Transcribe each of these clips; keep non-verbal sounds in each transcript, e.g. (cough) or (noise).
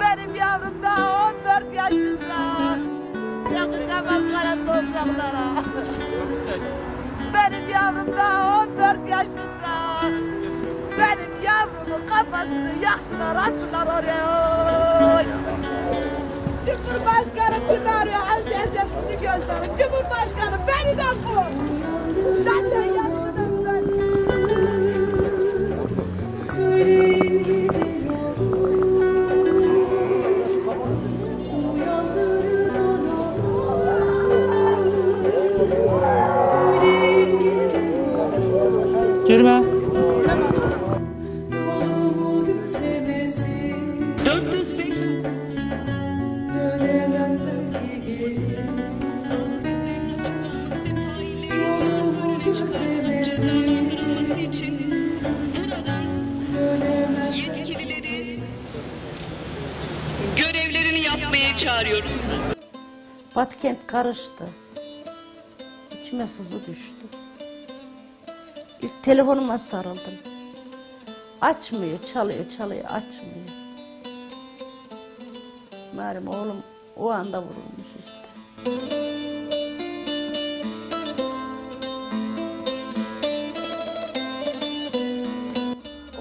Benim yavrum da 14 yaşında. Yakışamaz kara tozaklara. Benim yavrum da 14 yaşında. Benim yavrumun kafasını yaktılar, attılar oraya. Cumhurbaşkanı bizi arıyor, Alcezesini gösterin. Cumhurbaşkanı beni de kur. Yetkilileri görevlerini yapmaya çağırıyoruz. Batkent karıştı. İçime sızı düştü. Telefonuma sarıldım. Açmıyor, çalıyor, çalıyor, açmıyor. Meğerim oğlum o anda vurulmuş işte.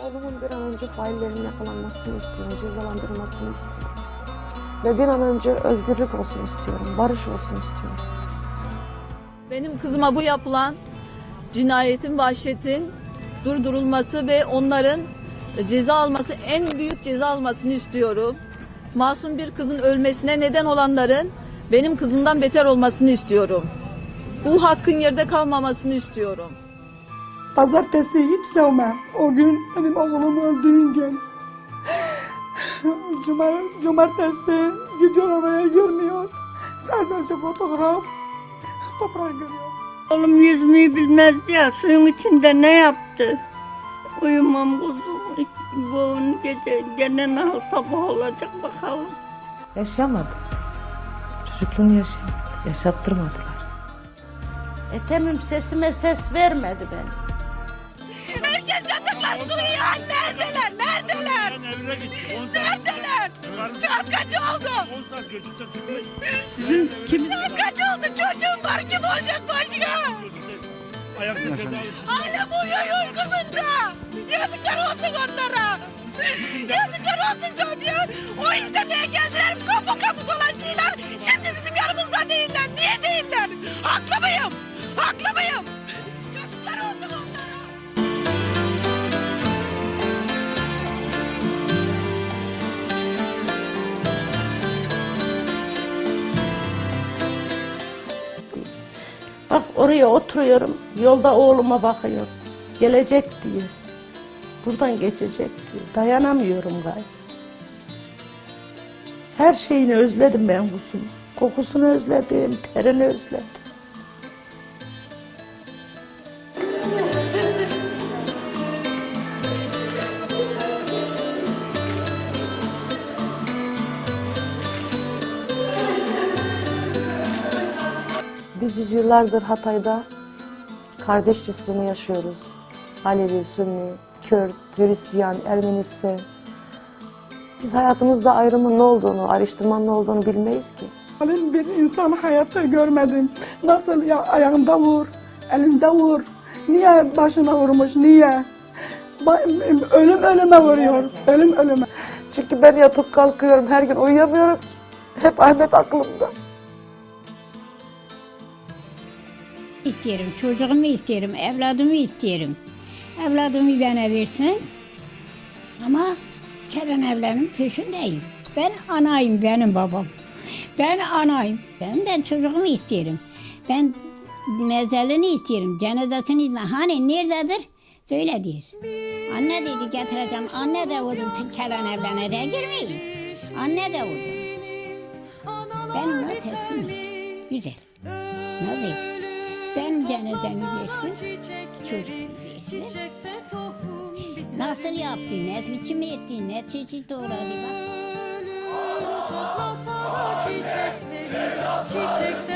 Oğlumun bir an önce faillerinin yakalanmasını istiyorum, cezalandırılmasını istiyorum. Ve bir an önce özgürlük olsun istiyorum, barış olsun istiyorum. Benim kızıma bu yapılan cinayetin, vahşetin durdurulması ve onların ceza alması, en büyük ceza almasını istiyorum. Masum bir kızın ölmesine neden olanların benim kızımdan beter olmasını istiyorum. Bu hakkın yerde kalmamasını istiyorum. Pazartesi hiç sevmem. O gün benim oğlum öldüğün gün. (laughs) Cuma, cumartesi gidiyor oraya görmüyor. Sadece fotoğraf. Toprağı görüyor. Oğlum yüzmeyi bilmez ya suyun içinde ne yaptı? Uyumam kuzum. Bu gece gene nasıl sabah olacak bakalım. Yaşamadı. Çocukluğunu yaşamadı. Yaşattırmadılar. Etemim sesime ses vermedi ben. Herkes yatıklar suya. Neredeler? Neredeler? Neredeler? Saat kaç oldu? Sizin kim? Saat kaç oldu? Hala uyuyor uykusunda. Yazıklar olsun onlara. Yazıklar olsun tabii ya. O istemeye geldiler. Kapı kapı dolaşıyorlar. Şimdi bizim yanımızda değiller. Niye değiller? Haklı mıyım? Bak oraya oturuyorum, yolda oğluma bakıyor. Gelecek diyor. Buradan geçecek diyor. Dayanamıyorum gayet. Her şeyini özledim ben kuzum. Kokusunu özledim, terini özledim. Biz yüzyıllardır Hatay'da kardeşçesini yaşıyoruz. Alevi, Sünni, Kürt, Hristiyan, Ermenisi. Biz hayatımızda ayrımın ne olduğunu, ayrıştırmanın ne olduğunu bilmeyiz ki. Ben bir insan hayatta görmedim. Nasıl ya ayağında vur, elinde vur. Niye başına vurmuş, niye? Ölüm ölüme vuruyor, ölüm ölüme. Çünkü ben yatıp kalkıyorum, her gün uyuyamıyorum. Hep Ahmet aklımda. İsterim, çocuğumu isterim, evladımı isterim. Evladımı bana versin. Ama gelen evlerin peşindeyim. Ben anayım, benim babam. Ben anayım. Ben de çocuğumu isterim. Ben mezelini isterim, cenazesini. Hani nerededir? Söyle diyor. Anne dedi getireceğim. Anne de vurdum gelen evlene de girmeyin. Anne de vurdum. Ben ona teslim ettim. Güzel. Ne dedim? Benim cenazemi versin, çocuğumu versin. Nasıl yaptı, ne biçim etti, ne çeşit doğradı bak. Toplasa çiçekleri Çiçekte